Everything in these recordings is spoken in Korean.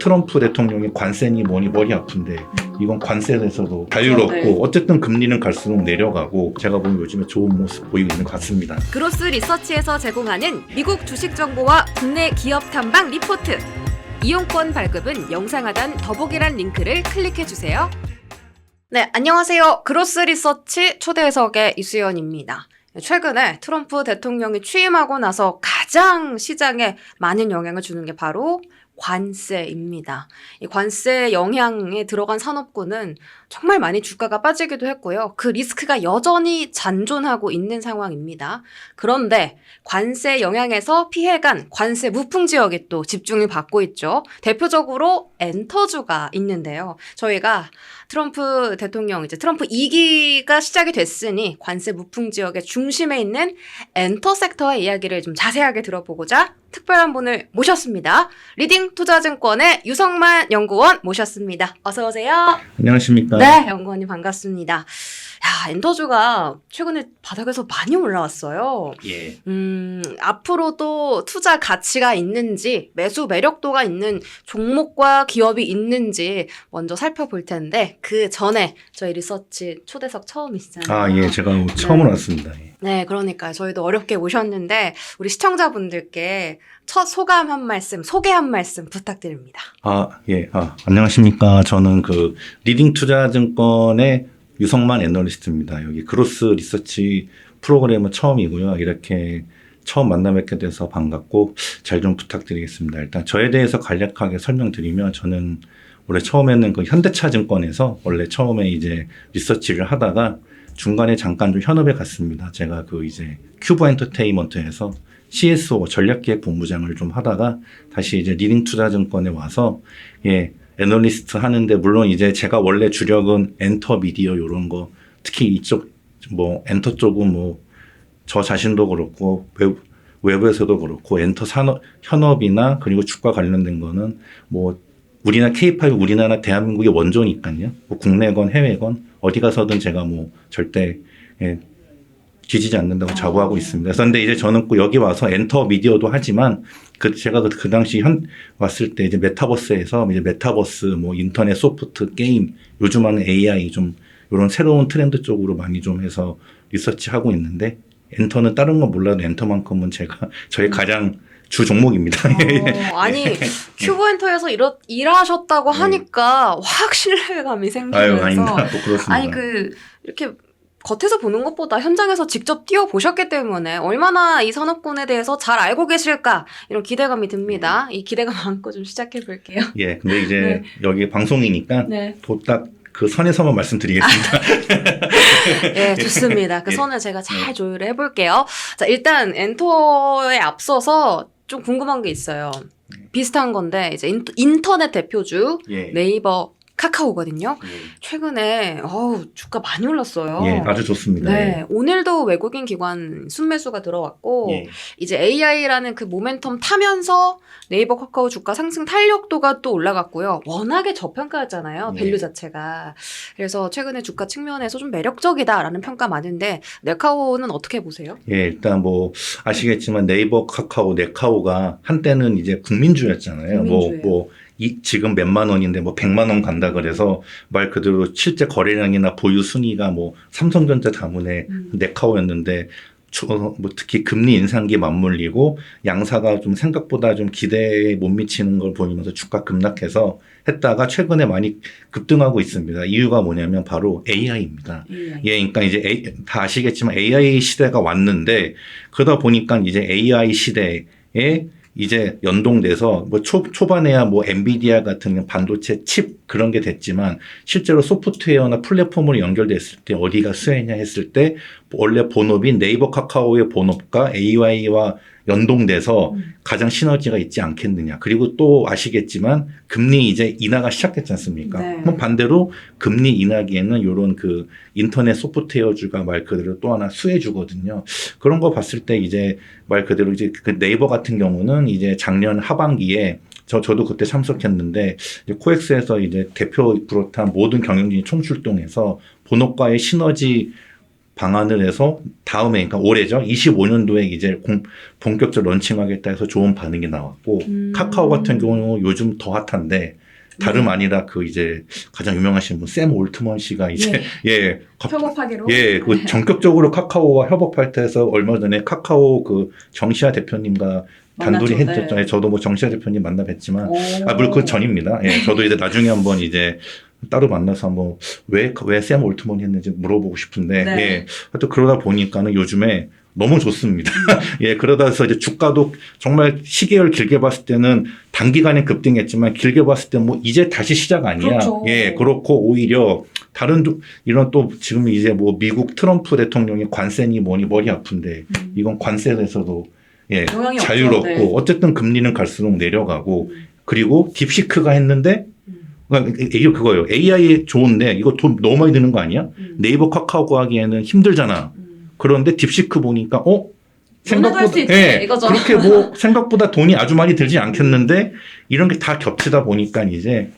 트럼프 대통령이 관세니 뭐니 머리 아픈데 이건 관세에서도 자유롭고 네. 어쨌든 금리는 갈수록 내려가고 제가 보면 요즘에 좋은 모습 보이고 있는 것 같습니다. 그로스 리서치에서 제공하는 미국 주식 정보와 국내 기업 탐방 리포트. 이용권 발급은 영상 하단 더보기란 링크를 클릭해 주세요. 네, 안녕하세요. 그로스 리서치 초대석의 이수연입니다. 최근에 트럼프 대통령이 취임하고 나서 가장 시장에 많은 영향을 주는 게 바로 관세입니다. 이 관세 영향에 들어간 산업군은 정말 많이 주가가 빠지기도 했고요. 그 리스크가 여전히 잔존하고 있는 상황입니다. 그런데 관세 영향에서 피해간 관세 무풍 지역에 또 집중을 받고 있죠. 대표적으로 엔터주가 있는데요. 저희가 트럼프 대통령 이제 트럼프 2기가 시작이 됐으니 관세 무풍 지역의 중심에 있는 엔터 섹터의 이야기를 좀 자세하게 들어보고자 특별한 분을 모셨습니다. 리딩 투자증권의 유성만 연구원 모셨습니다. 어서 오세요. 안녕하십니까? 네, 연구원님 반갑습니다. 야, 엔터주가 최근에 바닥에서 많이 올라왔어요. 예. 음, 앞으로도 투자 가치가 있는지, 매수 매력도가 있는 종목과 기업이 있는지 먼저 살펴볼 텐데, 그 전에 저희 리서치 초대석 처음이시잖아요. 아, 예. 제가 처음으로 왔습니다. 예. 네, 그러니까요. 저희도 어렵게 모셨는데, 우리 시청자분들께 첫 소감 한 말씀, 소개 한 말씀 부탁드립니다. 아, 예. 아, 안녕하십니까. 저는 그 리딩 투자증권의 유성만 애널리스트입니다. 여기 그로스 리서치 프로그램은 처음이고요. 이렇게 처음 만나 뵙게 돼서 반갑고 잘 좀 부탁드리겠습니다. 일단 저에 대해서 간략하게 설명드리면 저는 원래 처음에는 그 현대차증권에서 원래 처음에 이제 리서치를 하다가 중간에 잠깐 좀 현업에 갔습니다. 제가 그 이제 큐브 엔터테인먼트에서 CSO 전략기획 본부장을 좀 하다가 다시 이제 리딩 투자증권에 와서 예 애널리스트 하는데 물론 이제 제가 원래 주력은 엔터 미디어 요런 거 특히 이쪽 뭐 엔터 쪽은 뭐 저 자신도 그렇고 외부, 외부에서도 그렇고 엔터 산업 현업이나 그리고 주가 관련된 거는 뭐 우리나라 K5 우리나라 대한민국의 원조니까요. 뭐 국내건 해외건 어디 가서든 제가 뭐 절대 예, 뒤지지 않는다고 자부하고 있습니다. 근데 이제 저는 꼭 여기 와서 엔터 미디어도 하지만 그 제가 그, 그 당시 현 왔을 때 이제 메타버스에서 이제 메타버스 뭐 인터넷 소프트 게임 요즘 하는 AI 좀 이런 새로운 트렌드 쪽으로 많이 좀 해서 리서치 하고 있는데 엔터는 다른 건 몰라도 엔터만큼은 제가 저의 가장 주 종목입니다. 어, 아니 큐브 엔터에서 이러, 일하셨다고 하니까 확 신뢰감이 아유 생기면서 아닙니다. 또 그렇습니다. 아니 그 이렇게 겉에서 보는 것보다 현장에서 직접 뛰어 보셨기 때문에 얼마나 이 산업군에 대해서 잘 알고 계실까 이런 기대감이 듭니다. 이 기대감 안고 좀 시작해 볼게요. 예, 근데 이제 네. 여기 방송이니까 네, 또딱 그 선에서만 말씀드리겠습니다. 네 좋습니다. 그 예. 선을 제가 잘 조율을 해볼게요. 자 일단 엔터에 앞서서 좀 궁금한 게 있어요. 비슷한 건데 이제 인- 인터넷 대표주 예. 네이버 카카오거든요. 예. 최근에 어우 주가 많이 올랐어요. 예, 아주 좋습니다. 네, 오늘도 외국인 기관 순매수가 들어왔고 예. 이제 AI라는 그 모멘텀 타면서 네이버 카카오 주가 상승 탄력도가 또 올라갔고요. 워낙에 저평가였잖아요. 네. 밸류 자체가. 그래서 최근에 주가 측면에서 좀 매력적이다라는 평가 많은데 네카오는 어떻게 보세요? 예, 일단 뭐 아시겠지만 네이버, 카카오, 네카오가 한때는 이제 국민주였잖아요. 국민주예요. 뭐, 뭐 이, 지금 몇만 원인데 뭐 백만 원 간다 그래서 말 그대로 실제 거래량이나 보유 순위가 뭐 삼성전자 다문에 음. 네카오였는데 저, 뭐 특히 금리 인상기 맞물리고 양사가 좀 생각보다 좀 기대에 못 미치는 걸 보이면서 주가 급락해서 했다가 최근에 많이 급등하고 있습니다. 이유가 뭐냐면 바로 AI입니다. 예, 그러니까 이제 A- 다 아시겠지만 AI 시대가 왔는데 그러다 보니까 이제 AI 시대에 이제 연동돼서 뭐 초, 초반에야 뭐 엔비디아 같은 반도체 칩 그런 게 됐지만 실제로 소프트웨어나 플랫폼으로 연결됐을 때 어디가 수혜냐 했을 때 원래 본업인 네이버 카카오의 본업과 AI와 연동돼서 음. 가장 시너지가 있지 않겠느냐. 그리고 또 아시겠지만 금리 이제 인하가 시작됐지 않습니까? 네. 그럼 반대로 금리 인하기에는 요런 그 인터넷 소프트웨어주가 말 그대로 또 하나 수혜주거든요. 그런 거 봤을 때 이제 말 그대로 이제 그 네이버 같은 경우는 이제 작년 하반기에 저 저도 그때 참석했는데 이제 코엑스에서 이제 대표 비롯한 모든 경영진이 총출동해서 본업과의 시너지 방안을 해서 다음에 그러니까 올해죠. 25년도에 이제 공- 본격적으로 런칭하겠다 해서 좋은 반응이 나왔고 음. 카카오 같은 경우는 요즘 더 핫한데 다름 아니라 그 이제 가장 유명하신 분 샘 올트먼 씨가 이제 예, 갑- 협업하기로. 예, 그 전격적으로 카카오와 협업할 때 해서 얼마 전에 카카오 그 정시아 대표님과 단둘이. 했었죠. 네. 예, 저도 뭐 정시아 대표님 만나 뵀지만 오. 아, 물론 그 전입니다. 예, 저도 이제 나중에 한번 이제 따로 만나서 한번 왜왜샘 올트먼이 했는지 물어보고 싶은데 네. 예, 하여튼 그러다 보니까는 요즘에 너무 좋습니다. 음. 예, 그러다 해서 이제 주가도 정말 시계열 길게 봤을 때는 단기간에 급등했지만 길게 봤을 때 뭐 이제 다시 시작 아니야. 그렇죠. 예, 그렇고 오히려 다른 도- 이런 또 지금 이제 뭐 미국 트럼프 대통령의 관세니 뭐니 머리 아픈데 음. 이건 관세에서도 예, 영향이 없죠. 자유롭고 네. 어쨌든 금리는 갈수록 내려가고 음. 그리고 딥시크가 했는데 음. 그러니까 이게 그거예요. AI 좋은데 이거 돈 너무 많이 드는 거 아니야? 음. 네이버 카카오 하기에는 힘들잖아. 음. 그런데 딥시크 보니까 어 있지, 예, 이거죠. 그렇게 뭐 생각보다 돈이 아주 많이 들지 않겠는데 이런 게 다 겹치다 보니까 이제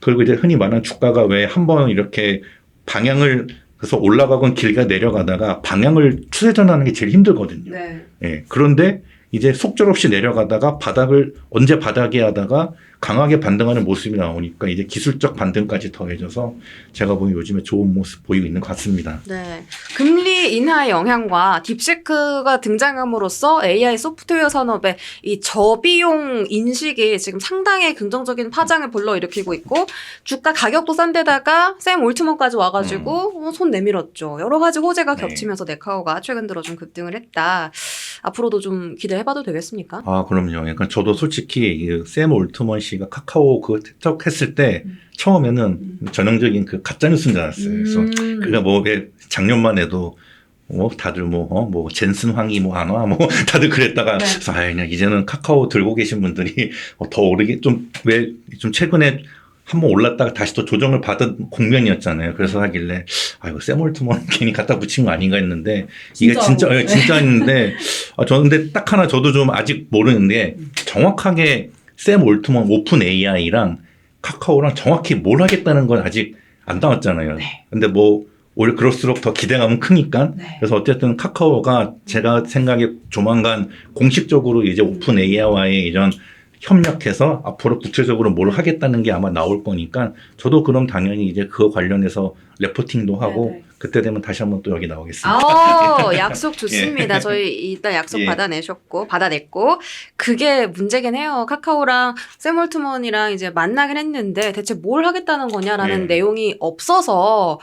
그리고 이제 흔히 말하는 주가가 왜 한 번 이렇게 방향을 그래서 올라가건 길게 내려가다가 방향을 추세 전하는 게 제일 힘들거든요. 네. 예. 그런데 이제 속절없이 내려가다가 바닥을 언제 바닥에 하다가 강하게 반등하는 모습이 나오니까 이제 기술적 반등까지 더해져서 제가 보기엔 요즘에 좋은 모습 보이고 있는 것 같습니다. 네. 금리 인하의 영향과 딥시크가 등장함으로써 AI 소프트웨어 산업의 이 저비용 인식이 지금 상당히 긍정적인 파장을 불러일으키고 있고 주가 가격도 싼 데다가 샘 올트먼까지 와가지고 어, 손 내밀었죠. 여러 가지 호재가 음. 네. 겹치면서 네카오가 최근 들어 좀 급등을 했다. 앞으로도 좀 기대해봐도 되겠습니까? 아, 그럼요. 그러니까 저도 솔직히 이샘 올트먼 씨가 카카오 그 택했을 때 음. 처음에는 전형적인 그 가짜 뉴스인 줄 알았어요. 그래서 음. 그러니까 뭐왜 작년만 해도 뭐 다들 뭐 어 뭐 젠슨 황이 뭐 안 와 뭐 다들 그랬다가 네. 그래서 아 그냥 이제는 카카오 들고 계신 분들이 어, 더 오르게 좀 왜 좀 최근에 한번 올랐다가 다시 또 조정을 받은 국면이었잖아요. 그래서 하길래 아 이거 세몰트먼 괜히 갖다 붙인 거 아닌가 했는데 이게. 진짜 네. 예, 진짜였는데 아 저는 근데 딱 하나 저도 좀 아직 모르는데 정확하게 샘 올트먼 오픈 AI랑 카카오랑 정확히 뭘 하겠다는 건 아직 안 나왔잖아요. 네. 근데 뭐 오히려 그럴수록 더 기대감은 크니까 네. 그래서 어쨌든 카카오가 제가 생각에 조만간 공식적으로 이제 오픈 AI와의 이런 협력해서 앞으로 구체적으로 뭘 하겠다는 게 아마 나올 거니까 저도 그럼 당연히 이제 그거 관련해서 레포팅도 하고 네네. 그때 되면 다시 한번 또 여기 나오겠습니다. 아, 약속 좋습니다. 예. 저희 일단 약속 예. 받아내셨고, 받아냈고, 그게 문제긴 해요. 카카오랑 샘올트먼이랑 이제 만나긴 했는데, 대체 뭘 하겠다는 거냐라는 예. 내용이 없어서,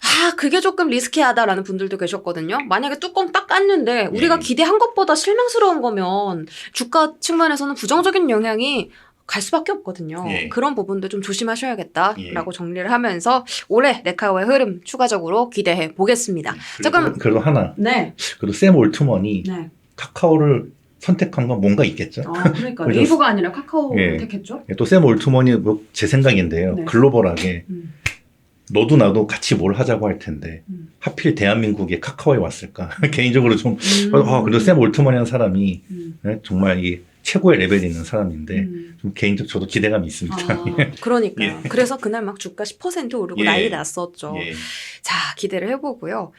아, 그게 조금 리스키하다라는 분들도 계셨거든요. 만약에 뚜껑 딱 깠는데, 우리가 예. 기대한 것보다 실망스러운 거면, 주가 측면에서는 부정적인 영향이 갈 수밖에 없거든요. 예. 그런 부분도 좀 조심하셔야겠다라고 예. 정리를 하면서 올해 네카오의 흐름 추가적으로 기대해 보겠습니다. 조금 그리고, 그리고 하나 네, 그리고 샘 올트먼이 네. 카카오를 선택한 건 뭔가 있겠죠. 아, 그러니까 네이버가 아니라 카카오를 예. 택했죠. 또 샘 올트먼이 뭐제 생각인데요. 네. 글로벌하게 음. 너도 나도 같이 뭘 하자고 할 텐데 음. 하필 대한민국에 카카오에 왔을까? 개인적으로 좀 음. 아, 그래도 샘 올트먼이라는 사람이 음. 네, 정말 이 최고의 레벨이 있는 사람인데 음. 좀 개인적 저도 기대감이 있습니다. 아, 그러니까 예. 그래서 그날 막 주가 10% 오르고 예. 난리 났었죠. 예. 자 기대를 해보고요.